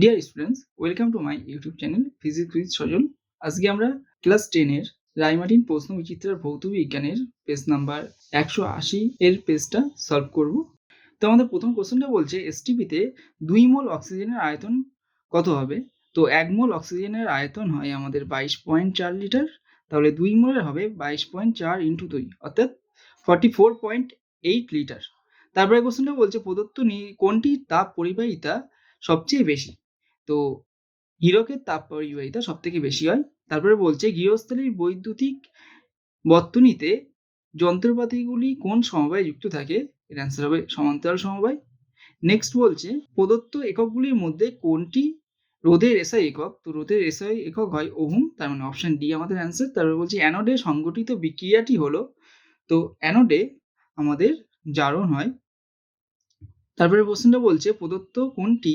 Dear students welcome to my YouTube channel physics with Sajal আজকে আমরা class টেনের রায়মার্টিন প্রশ্ন বিচিত্রার ভৌত বিজ্ঞানের পেজ নাম্বার একশো আশি এর পেজটা সলভ করব। তো আমাদের প্রথম কোশ্চেনটা বলছে এসটিপিতে দুই মোল অক্সিজেনের আয়তন কত হবে? তো এক মোল অক্সিজেনের আয়তন হয় আমাদের বাইশ পয়েন্ট চার লিটার, তাহলে দুই মোলের হবে বাইশ পয়েন্ট চার ইন্টু দুই, অর্থাৎ forty four point eight litre. তারপরে কোশ্চেনটা বলছে, প্রদত্ত কোনটি তাপ পরিবাহিতা সবচেয়ে বেশি? তো হীরকের তাপ পরিবাহিতা সব থেকে বেশি হয়। তারপরে বলছে, গৃহস্থলীর বৈদ্যুতিক বর্তনীতে যন্ত্রপাতিগুলি কোন সমবায়ে যুক্ত থাকে? এর অ্যান্সার হবে সমান্তরাল সমবায়। নেক্সট বলছে, প্রদত্ত এককগুলির মধ্যে কোনটি রোধের এসআই একক? তো রোধের এসআই একক হয় ওহম, তার মানে অপশন ডি আমাদের অ্যান্সার তারপরে বলছে অ্যানোডে সংগঠিত বিক্রিয়াটি হলো, তো অ্যানোডে আমাদের জারণ হয়। তারপরে প্রশ্নটা বলছে, প্রদত্ত কোনটি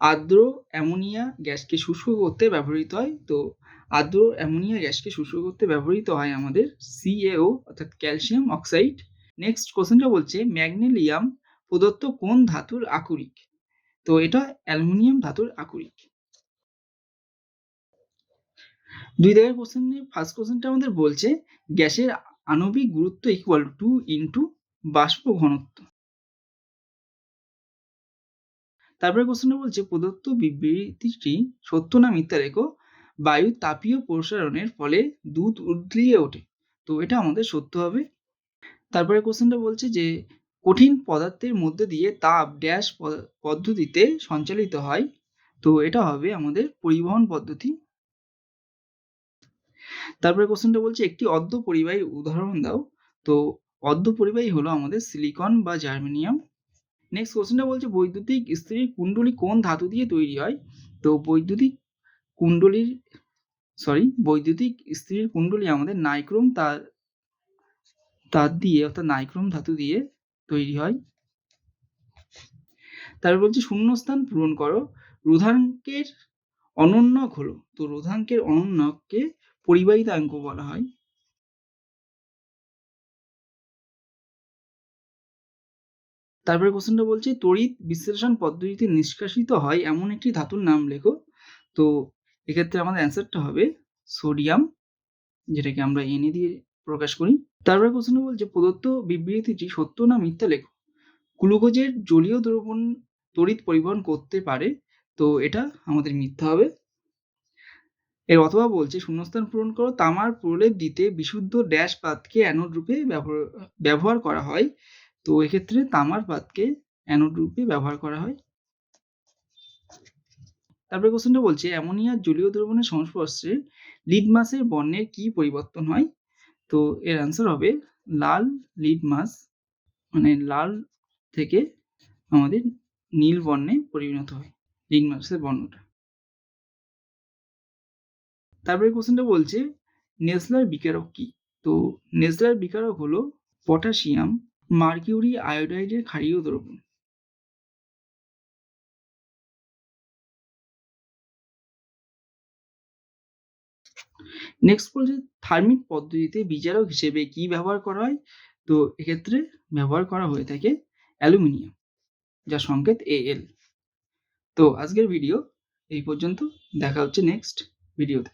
আর্দ্র অ্যামোনিয়া গ্যাসকে শুষ্ক করতে ব্যবহৃত হয়। তো আর্দ্র অ্যামোনিয়া গ্যাসকে শুষ্ক করতে ব্যবহৃত হয় আমাদের সিএও অর্থাৎ ক্যালসিয়াম অক্সাইড। নেক্সট কোশ্চেনটা বলছে, ম্যাগনেলিয়াম প্রদত্ত কোন ধাতুর আকরিক? তো এটা অ্যালুমিনিয়াম ধাতুর আকরিক। দুই দাগের কোশ্চেনে ফার্স্ট কোশ্চেনটা আমাদের বলছে, গ্যাসের আণবিক গুরুত্ব ইকুয়াল টু ইন্টু বাষ্প ঘনত্ব। তারপরে কোশ্চেনটা বলছে, প্রদত্ত বিবৃতিটি সত্য না মিথ্যা রেখো বায়ু তাপীয় প্রসারণের ফলে দুধ উতলিয়ে ওঠে। তো এটা আমাদের সত্য হবে। তারপরে কোশ্চেনটা বলছে যে, কঠিন পদার্থের মধ্যে দিয়ে তাপ ড্যাশ পদ্ধতিতে সঞ্চালিত হয়। তো এটা হবে আমাদের পরিবহন পদ্ধতি। তারপরে কোশ্চেনটা বলছে, একটি অর্ধ পরিবাহী উদাহরণ দাও। তো অর্ধ পরিবাহী হলো আমাদের সিলিকন বা জার্মেনিয়াম নেক্সট কোশ্চেনটা বলছে, বৈদ্যুতিক ইস্ত্রির কুণ্ডলী কোন ধাতু দিয়ে তৈরি হয়? তো বৈদ্যুতিক কুণ্ডলীর সরি বৈদ্যুতিক ইস্ত্রির কুণ্ডলী আমাদের নাইক্রোম তার তার দিয়ে, অর্থাৎ নাইক্রোম ধাতু দিয়ে তৈরি হয়। তারপর বলছে, শূন্যস্থান পূরণ করো, রোধাঙ্কের অনন্যক হলো। তো রোধাঙ্কের অনন্যককে পরিবাহিতাঙ্ক বলা হয়। তারপরে কোশ্চেনটা বলছে, তড়িৎ বিশ্লেষণ পদ্ধতিতে নিষ্কাশিত হয় এমন একটি ধাতুর নাম লেখো। তো এক্ষেত্রে আমাদের অ্যান্সারটা হবে সোডিয়াম যেটাকে আমরা এনে দিয়ে প্রকাশ করি। তারপরে কোশ্চেনটা বলছে, প্রদত্ত বিবৃতিটি সত্য না মিথ্যা লেখো? গ্লুকোজের জলীয় দ্রবণ তড়িৎ পরিবহন করতে পারে, তো এটা আমাদের মিথ্যা হবে। এর অথবা বলছে, শূন্যস্থান পূরণ করো, তামার প্রলেপ দিতে বিশুদ্ধ ড্যাশ পাতকে অ্যানোড রূপে ব্যবহার করা হয়। তো এক্ষেত্রে তামার পাতকে অ্যানোড রূপে ব্যবহার করা হয়। তারপরে কোশ্চেনটা বলছে অ্যামোনিয়ার জলীয় দ্রবণের সংস্পর্শে লিডমাসের বর্ণের কি পরিবর্তন হয়? তো এর অ্যান্সার হবে লাল লিডমাস মানে লাল থেকে আমাদের নীল বর্ণে পরিণত হয় লিডমাসের বর্ণটা। তারপরে কোশ্চেনটা বলছে, নেসলার বিকারক কি? তো নেসলার বিকারক হলো পটাশিয়াম মার্কিউরি আয়োডাইডের ক্ষারীয় দ্রবণ নেক্সট বলছে, থার্মিক পদ্ধতিতে বিচারক হিসেবে কি ব্যবহার করা হয়? তো এক্ষেত্রে ব্যবহার করা হয়ে থাকে অ্যালুমিনিয়াম, যার সংকেত এ এল তো আজকের ভিডিও এই পর্যন্ত, দেখা হচ্ছে নেক্সট ভিডিওতে।